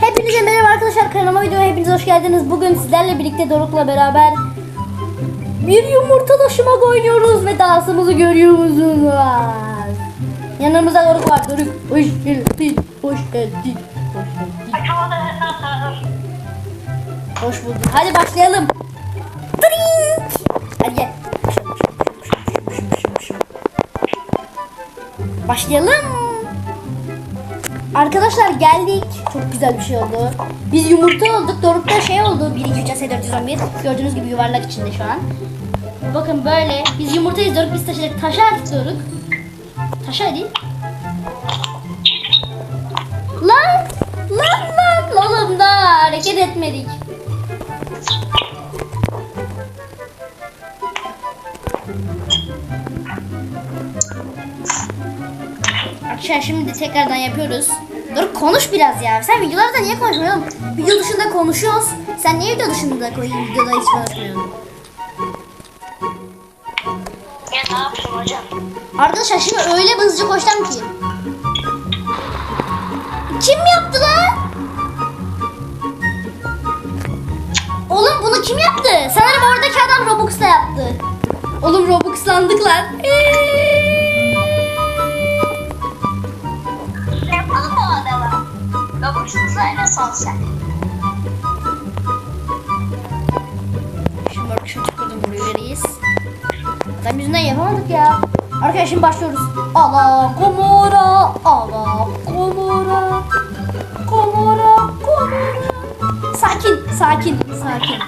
Hepinize merhaba arkadaşlar kanalıma videoma hepiniz hoş geldiniz. Bugün sizlerle birlikte Doruk'la beraber bir yumurta taşımak oynuyoruz ve dansımızı görüyor musunuz? Yanımızda Doruk var. Doruk hoş geldin. Hoş geldin. Hoş geldin. Hoş bulduk. Hadi başlayalım. Drink. Hadi gel. Başlayalım. Arkadaşlar geldik. Çok güzel bir şey oldu. Biz yumurta olduk. Doruk'ta şey oldu. 1, 2, 3, 4, 411. Gördüğünüz gibi yuvarlak içinde şu an. Bakın böyle. Biz yumurtayız Doruk. Biz. Taşa artık Doruk. Taşa hadi. Lan! Lan lan! Oğlum da hareket etmedik. Arkadaşlar şimdi tekrardan yapıyoruz. Dur konuş biraz ya. Sen videolarda niye konuşmuyorsun? Video dışında konuşuyoruz. Sen niye video dışında koyuyorsun? Videoda hiç konuşmuyorsun. Ya ne yapayım hocam? Arkadaşlar şimdi öyle bir hızlıca koşacağım ki. Kim yaptı lan? Oğlum bunu kim yaptı? Sanırım oradaki adam Robux'la yaptı. Oğlum Robux'landık lan. Yapalım Sen. Şimdi bak şu çıkırdım buraya veririz. Adam yüzünden yapamadık ya. Arkadaşlar şimdi başlıyoruz. Ala komora, ala komora, komora, komora. Sakin, sakin, sakin.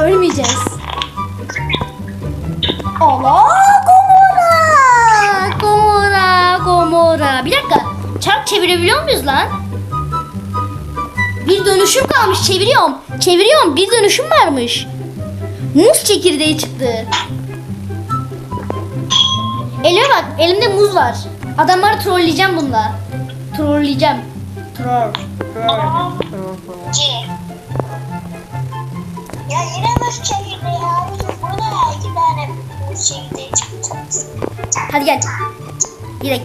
Ölmeyeceğiz. Ala Çark çevirebiliyor muyuz lan? Bir dönüşüm kalmış çeviriyorum. Çeviriyorum bir dönüşüm varmış. Muz çekirdeği çıktı. Elime bak elimde muz var. Adamları trolleyeceğim bununla. Trolleyeceğim. Troll. C. Ya yine muz çekirdeği abi. Burada iki tane muz çekirdeği çıktı. Hadi gel. Girek.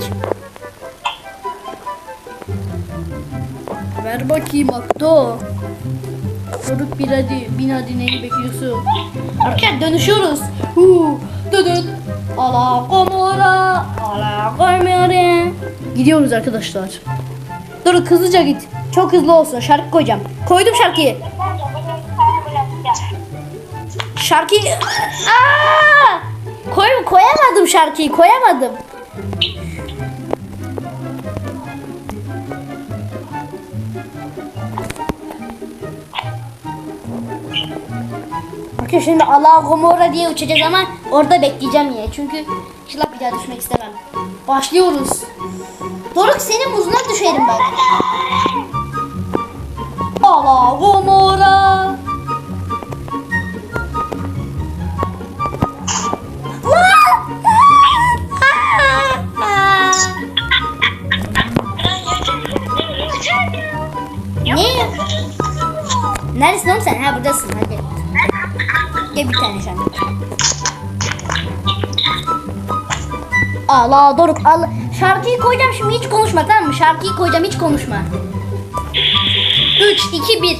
Ver bakayım Akto. Çocuk bir hadi. Bin hadi neyi bekliyorsun? Arkadaşlar dönüşüyoruz. Hu, dödöt. Ala komora. Ala komora. Gidiyoruz arkadaşlar. Dur hızlıca git. Çok hızlı olsun. Şarkı koyacağım. Koydum şarkıyı. Şarkıyı... Aa! Koy, koyamadım şarkıyı. Koyamadım. Bakın şimdi Allah Gomorra diye uçacağız ama orada bekleyeceğim yine. Çünkü şılap bir daha düşmek istemem. Başlıyoruz. Doruk senin muzuna düşerim ben. Allah Gomorra. Ne? Neredesin oğlum sen? Ha buradasın hadi. Gel bir tane sen. Allah Doruk al. Şarkıyı koyacağım şimdi hiç konuşma tamam mı? Şarkıyı koyacağım hiç konuşma. 3, 2, 1.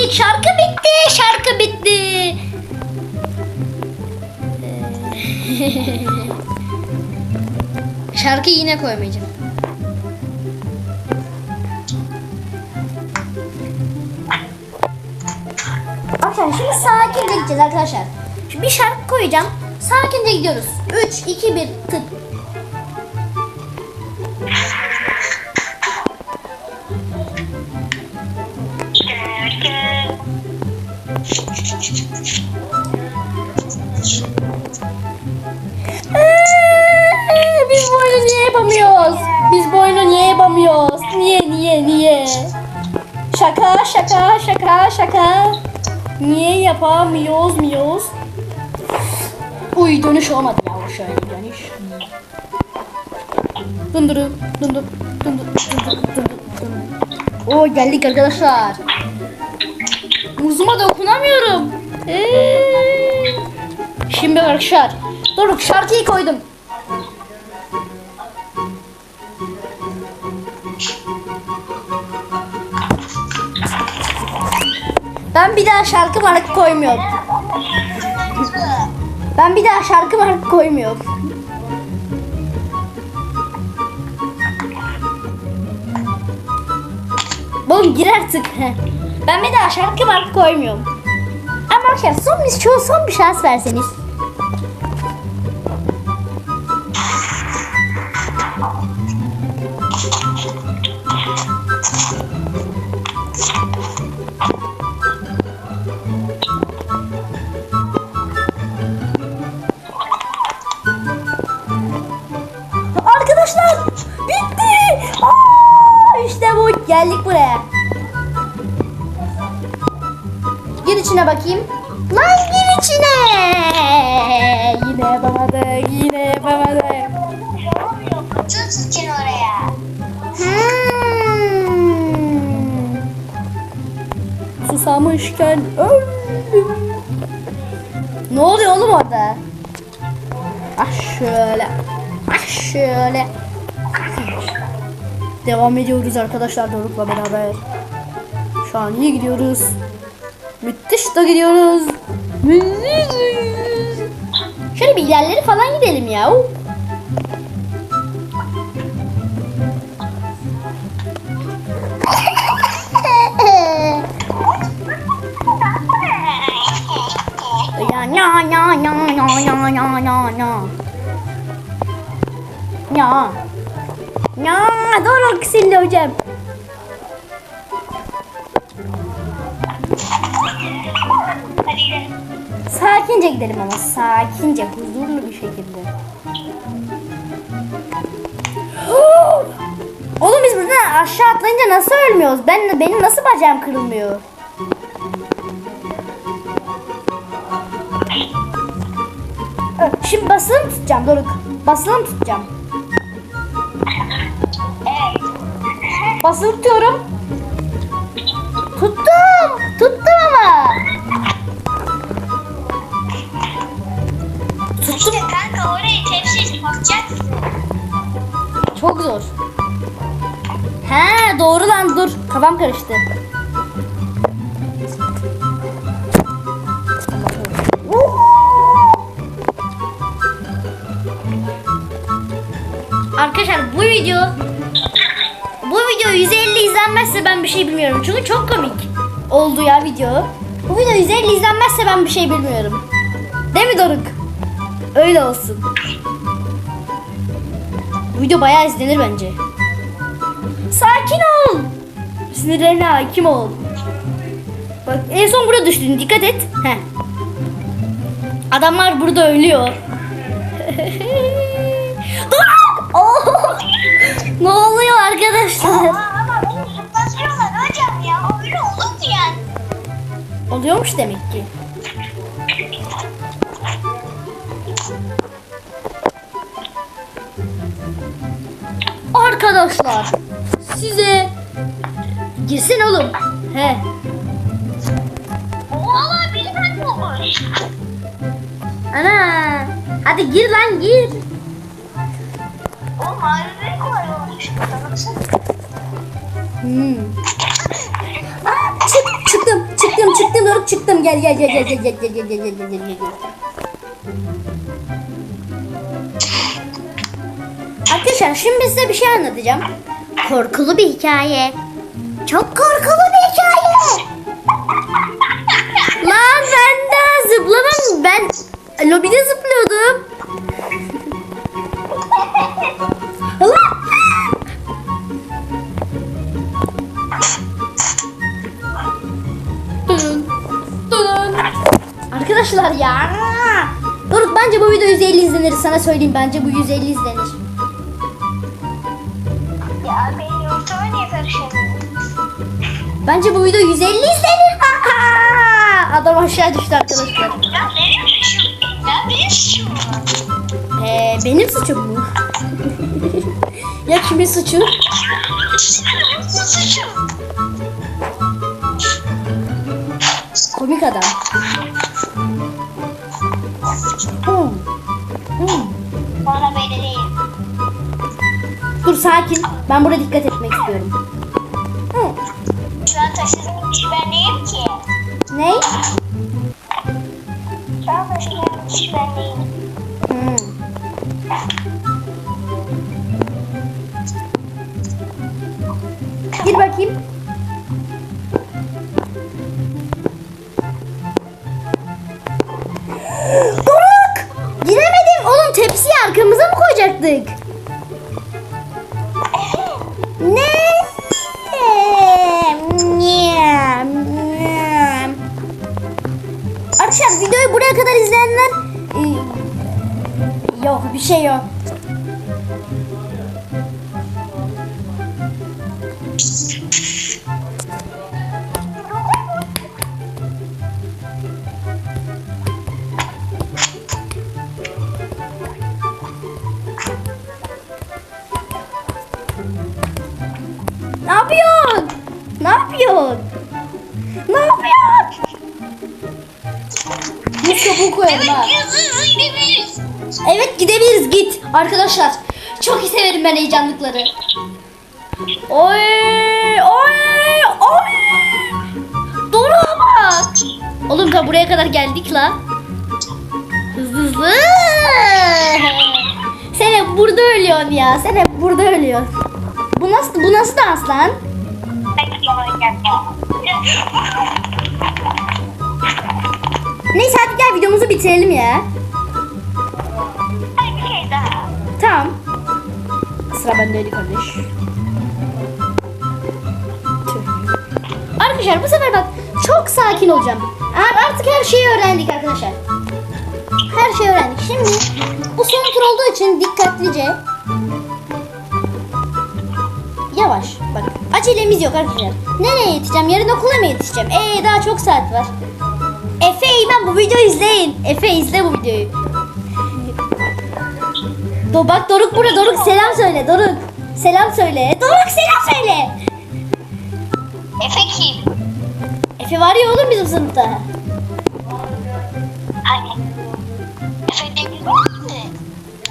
Geldik. Şarkı bitti. Şarkı bitti. Şarkı yine koymayacağım. Arkadaşlar şimdi sakince gideceğiz arkadaşlar. Şimdi bir şarkı koyacağım. Sakince gidiyoruz. 3, 2, 1 tık. Niye? Şaka şaka şaka şaka. Niye yapamıyoruz muyuz? Uy dönüş olmadı ya şöyle dönüş. Dındırı dındır dındır dındır dındır dındır. Oo geldik arkadaşlar. Muzuma dokunamıyorum. Eee. Şimdi arkadaşlar. Doruk şarkıyı koydum. Ben bir daha şarkı marka koymuyorum. Ben bir daha şarkı marka koymuyorum. Oğlum gir artık. Ben bir daha şarkı marka koymuyorum. Ama arkadaşlar son bir, son bir şans verseniz. Geldik buraya. Gir içine bakayım. Lan gir içine. Yine yapamadık. Yine yapamadık. Tut için oraya. Hmm. Susamışken öldüm. Ne oluyor oğlum orada? Ah şöyle. Ah şöyle. Devam ediyoruz arkadaşlar Doruk'la beraber. Şu an iyi gidiyoruz. Müthiş de gidiyoruz. Şöyle bir ilerleri falan gidelim ya. Ya ya ya ya ya ya ya ya ya. Doruk sildi hocam. Sakince gidelim ama sakince huzurlu bir şekilde. Oğlum biz buradan aşağı atlayınca nasıl ölmüyoruz? Ben benim nasıl bacağım kırılmıyor? Şimdi basılı tutacağım Doruk? Basılı tutacağım? Basılı tutuyorum. Tuttum. Tuttum ama. İşte kanka orayı tepsiz bakacaksın. Çok zor. He doğru lan dur. Kafam karıştı. Arkadaşlar bu video video 150 izlenmezse ben bir şey bilmiyorum. Çünkü çok komik oldu ya video. Bu video 150 izlenmezse ben bir şey bilmiyorum. Değil mi Doruk? Öyle olsun. Bu video bayağı izlenir bence. Sakin ol. Sinirlerine hakim ol. Bak en son burada düştün. Dikkat et. Heh. Adamlar burada ölüyor. Dur! Oh! Ne oluyor arkadaşlar? Aa, ama beni zıplatıyorlar hocam ya. Öyle olur mu yani? Oluyormuş demek ki. Arkadaşlar size girsin oğlum. He. Valla biri ben olmuş. Ana. Hadi gir lan gir. O mavi kolay olmuş. Baksana. Hmm. Çık, çıktım, çıktım, çıktım, Doruk çıktım. Gel, gel, gel, gel, gel, gel, gel, gel, gel, gel, gel, gel, gel. Arkadaşlar şimdi size bir şey anlatacağım. Korkulu bir hikaye. Çok korkulu bir hikaye. Lan ben daha zıplamam. Ben lobide zıplıyordum. Arkadaşlar ya. Doruk bence bu video 150 izlenir. Sana söyleyeyim bence bu 150 izlenir. Ya benim ortama niye karışıyorsun? Bence bu video 150 izlenir. Adam aşağı düştü arkadaşlar. Ya nereye düşüyorsun? Ya benim suçum mu? Ee, benim suçum mu? ya kimin suçu? Benim suçum. Komik adam. Sakin. Ben burada dikkat etmek istiyorum. Hmm. Şu an taşıdığım kişi ben değilim ki. Ne? Şu an taşıdığım kişi ben değilim. Hmm. Gir bakayım. Doruk! Giremedim. Oğlum tepsiyi arkamıza mı koyacaktık? Arkadaşlar videoyu buraya kadar izleyenler e, yok bir şey yok. Ne yapıyorsun? Ne yapıyorsun? Buz kabuğu koyalım ha. hızlı gidebiliriz. Evet gidebiliriz git. Arkadaşlar çok iyi severim ben heyecanlıkları. Oy oy oy. Doruk'a bak. Oğlum da buraya kadar geldik la. Hızlı hızlı. Sen hep burada ölüyorsun ya. Sen hep burada ölüyorsun. Bu nasıl bu nasıl dans lan? Bitirelim ya. Hadi bir şey daha. Tamam. Sıra bendeydi kardeş. Arkadaşlar bu sefer bak çok sakin olacağım. Artık her şeyi öğrendik arkadaşlar. Her şeyi öğrendik. Şimdi bu son tur olduğu için dikkatlice yavaş bak acelemiz yok arkadaşlar. Nereye yetişeceğim? Yarın okula mı yetişeceğim? Ee daha çok saat var. Efe İmen bu videoyu izleyin. Efe izle bu videoyu. Do bak Doruk burada. Doruk selam söyle. Doruk. Selam söyle. Doruk selam söyle. Efe kim? Efe var ya oğlum bizim sınıfta. Hani? Efe değil mi?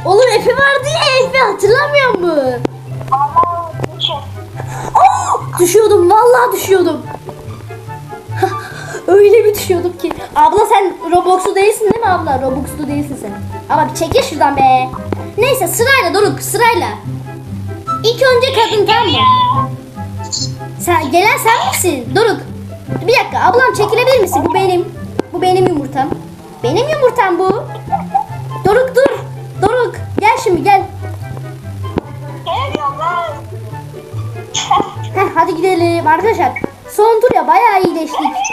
Oğlum Efe vardı ya Efe hatırlamıyor musun? Vallahi unutmuşum. Aa, düşüyordum vallahi düşüyordum. Öyle bir düşüyordum ki. Abla sen Robux'lu değilsin değil mi abla? Robux'lu değilsin sen. Ama bir çekil şuradan be. Neyse sırayla Doruk sırayla. İlk önce kadın tamam mı? Sen, gelen sen misin? Doruk. Bir dakika ablam çekilebilir misin? Bu benim. Bu benim yumurtam. Benim yumurtam bu. Doruk dur. Doruk gel şimdi gel. Geliyorum lan. Heh, hadi gidelim arkadaşlar. Son tur ya bayağı iyileştik.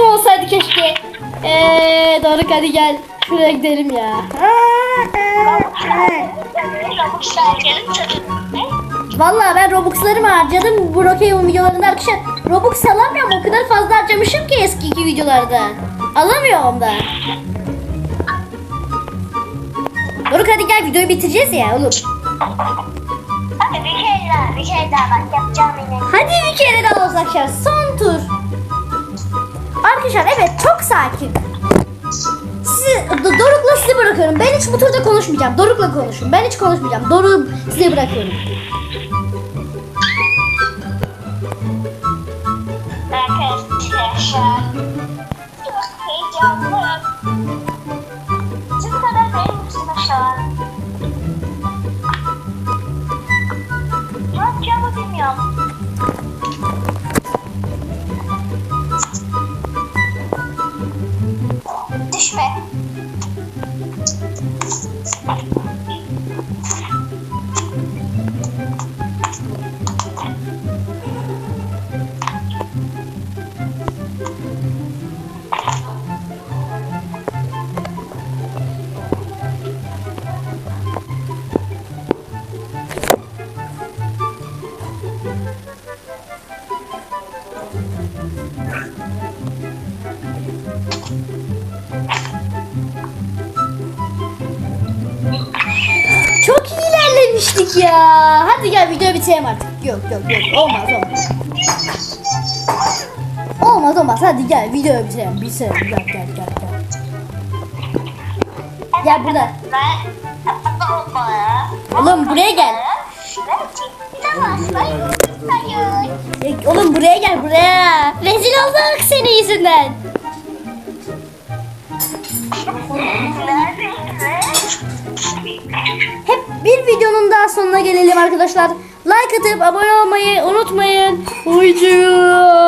Robux'um olsaydı keşke. Eee Doruk hadi gel. Şuraya gidelim ya. Vallahi ben Robux'larımı harcadım bu Brokeon videolarında arkadaşlar. Robux alamıyorum o kadar fazla harcamışım ki eski iki videolarda. Alamıyorum da. Doruk hadi gel videoyu bitireceğiz ya oğlum. Hadi bir kere daha, bir kere daha bak yapacağım yine. Hadi bir kere daha olsun arkadaşlar. Son tur. Arkadaşlar evet çok sakin. Sizi, Do- Doruk'la sizi bırakıyorum. Ben hiç bu turda konuşmayacağım. Doruk'la konuşun. Ben hiç konuşmayacağım. Doruk'u size bırakıyorum. Arkadaşlar Bitmiştik ya. Hadi gel videoyu bitirelim artık. Yok yok yok. Olmaz olmaz. Olmaz olmaz. Hadi gel videoyu bitirelim. Bitirelim. Gel gel gel gel. Gel burada. Oğlum buraya gel. E, Oğlum buraya gel buraya. Rezil olduk senin yüzünden. Hep bir videonun daha sonuna gelelim arkadaşlar. Like atıp abone olmayı unutmayın. Hoşçakalın.